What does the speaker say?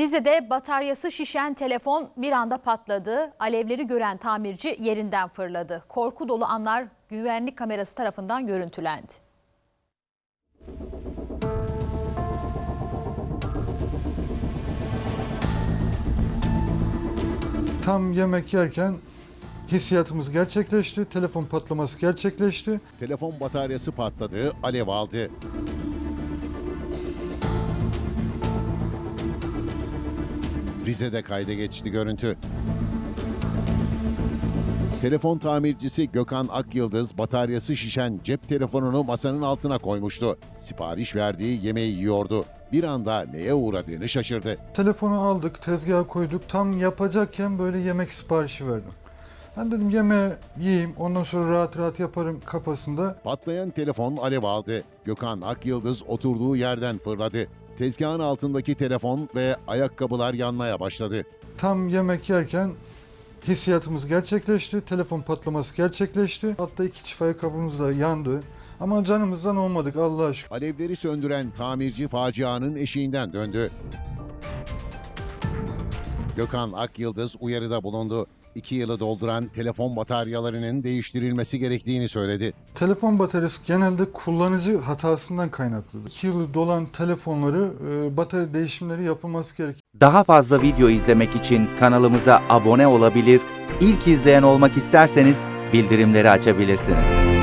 Rize'de bataryası şişen telefon bir anda patladı. Alevleri gören tamirci yerinden fırladı. Korku dolu anlar güvenlik kamerası tarafından görüntülendi. Tam yemek yerken hissiyatımız gerçekleşti. Telefon patlaması gerçekleşti. Telefon bataryası patladı, alev aldı. Rize'de kayda geçti görüntü. Telefon tamircisi Gökhan Akyıldız bataryası şişen cep telefonunu masanın altına koymuştu. Sipariş verdiği yemeği yiyordu. Bir anda neye uğradığını şaşırdı. Telefonu aldık, tezgaha koyduk. Tam yapacakken böyle yemek siparişi verdim. Ben dedim yemeği yiyeyim, ondan sonra rahat rahat yaparım kafasında. Patlayan telefon alev aldı. Gökhan Akyıldız oturduğu yerden fırladı. Tezgahın altındaki telefon ve ayakkabılar yanmaya başladı. Tam yemek yerken hissiyatımız gerçekleşti. Telefon patlaması gerçekleşti. Hatta iki çift ayakkabımız da yandı. Ama canımızdan olmadık Allah'a şükür. Alevleri söndüren tamirci facianın eşiğinden döndü. Gökhan Akyıldız uyarıda bulundu. İki yılı dolduran telefon bataryalarının değiştirilmesi gerektiğini söyledi. Telefon bataryası genelde kullanıcı hatasından kaynaklıdır. 2 yılı dolan telefonları e, batarya değişimleri yapılması gerekiyor. Daha fazla video izlemek için kanalımıza abone olabilir, ilk izleyen olmak isterseniz bildirimleri açabilirsiniz.